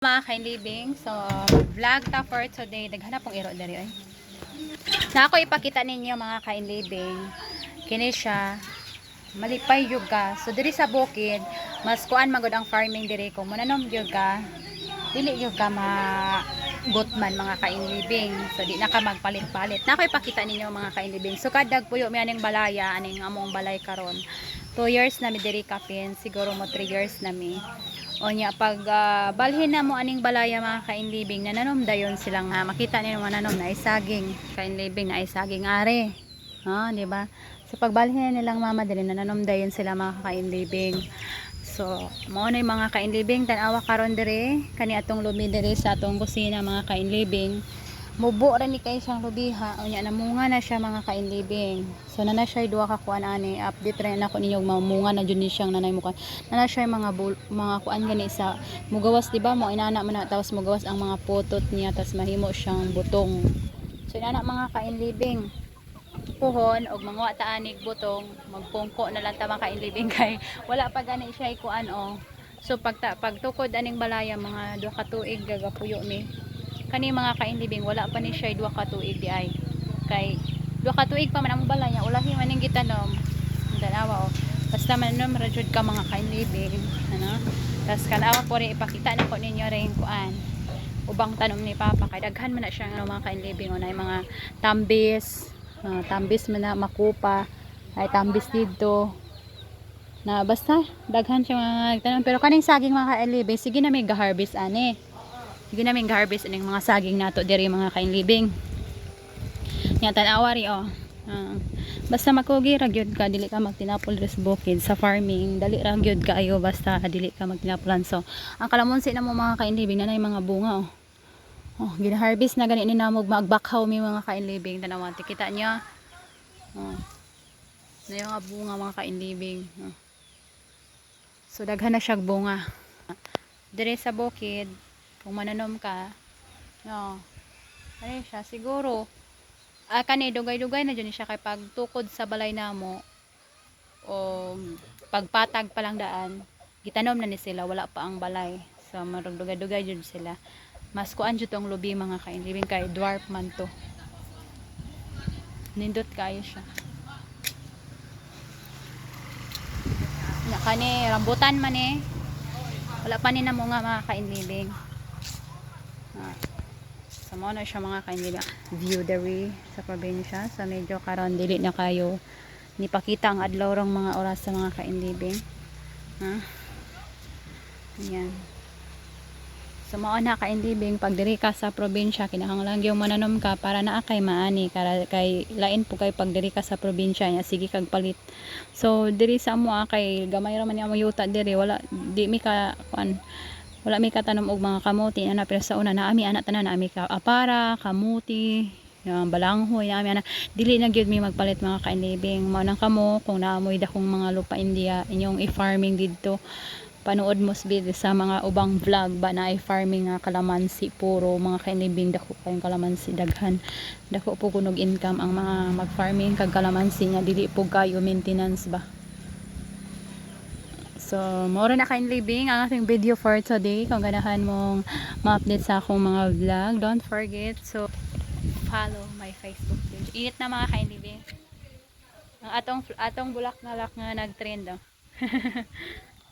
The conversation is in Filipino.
mga kainlibing. So, vlog ta for today. Daghanap pong iro diri ay. Na ako ipakita ninyo mga kainlibing. Kini siya malipay yuga. So diri sa bukid, mas kuan magud ang farming diri kung mananom yuga. Dili yuga ma gutman mga kainlibing. So di na ka magpalit-palit. Na ako ipakita ninyo mga kainlibing. So kadag puyo mi aning balaya, aning among balay karon. 2 years na mi diri kapin, siguro mo 3 years na mi. O nya pag ah, balhin na mo aning balaya mga kainlibing na nanom dayon silang nga makita niyo mga nanom na isaging kainlibing na isaging are. Ha, di ba? So pag balhin nilang mama diri na nanom dayon sila mga kainlibing. So, mo na mga kainlibing tanawa karon diri kani atong lubi diri sa atong kusina mga kainlibing. Mubo ra ni kay siyang lubiha. O nya namunga na siya mga kainlibing. So na na siya duha ka kuan ani update rin ako ninyo mamunga na jud ni siyang nanay mo kan. Na na siya mga bul- mga kuan gani sa mugawas di ba mo inana man tapos mugawas ang mga putot niya tapos mahimo siyang butong. So inana mga kainlibing puhon og mga taanig butong magpungko na lang ta mga kainlibing kay wala pa gani siya kuan o. So pag pagtukod aning balaya mga duha ka tuig gagapuyo mi kani mga kainlibing wala pa ni siya duha ka di ay. Kay duha ka pa man ang balaya ulahi man ning gitanom. Dalawa o basta man nom rajud ka mga kainlibing ano? Tas kanawa po rin ipakita na ko ninyo rin kuan. Ubang tanom ni papa. Kay daghan man na siya ng mga kainlibing yung mga tambis ah, tambis man na makupa ay tambis dito. Na basta daghan siya mga tanom pero kaning saging mga kainlibing sige na may ga-harvest ani Sige namin harvest aning mga saging nato diri mga kainlibing. Nya tanawa ri oh. Ah, basta makugi ra gyud ka dili ka magtinapol res bukid. Sa farming dali ra gyud ka ayo basta dili ka magtinapolan. So ang kalamonsi na mo mga kainlibing na mga bunga oh. Oh gina-harvest na gani ni namog magbakhaw mi mga kainlibing tanawa kita niya. Oh. Na yung mga bunga mga kainlibing oh. so daghan na siyang bunga. Dire sa bukid kung mananom ka no. Ano siya siguro ah kani dugay-dugay na dyan siya kay pagtukod sa balay namo o pagpatag pa lang daan gitanom na ni sila wala pa ang balay. So marag dugay-dugay dyan sila. Mas kuan dyan tong lubi mga kainlibing kay dwarf man to. Nindot kayo siya. Na kani rambutan man eh. Wala pa ni na mga kainlibing Ah. Mo na siya mga kainlibing view diri sa probinsya. So, medyo karon dili na kayo nipakita ang adlaw rong mga oras sa mga kainlibing. Ha? Ayan. So, mao na pag diri ka sa probinsya, kinahanglan yung mananom ka para naa kay maani kara kay lain po kay pag diri ka sa probinsya nya sige kag palit. So, diri sa amo ah, kay gamay ra man amo yuta diri wala di mi ka kuan wala mi katanom og mga kamuti ana pero sa una naami ana tanan naami ka apara kamuti yung balanghoy naami ana. Dili na gyud mi magpalit mga kainlibing mao nang kamo kung naamoy dakong mga lupa India inyong i-farming didto. Panood mo sa mga ubang vlog ba na i-farming nga kalamansi puro mga kainlibing dako kayong kalamansi daghan. Dako po kunog income ang mga mag-farming kag kalamansi nga dili po kayo maintenance ba So, moro na kain living ang ating video for today. Kung ganahan mong ma-update sa akong mga vlog, don't forget to follow my Facebook page. Init na mga kain living. Ang atong atong bulak na lak nga nag-trend oh.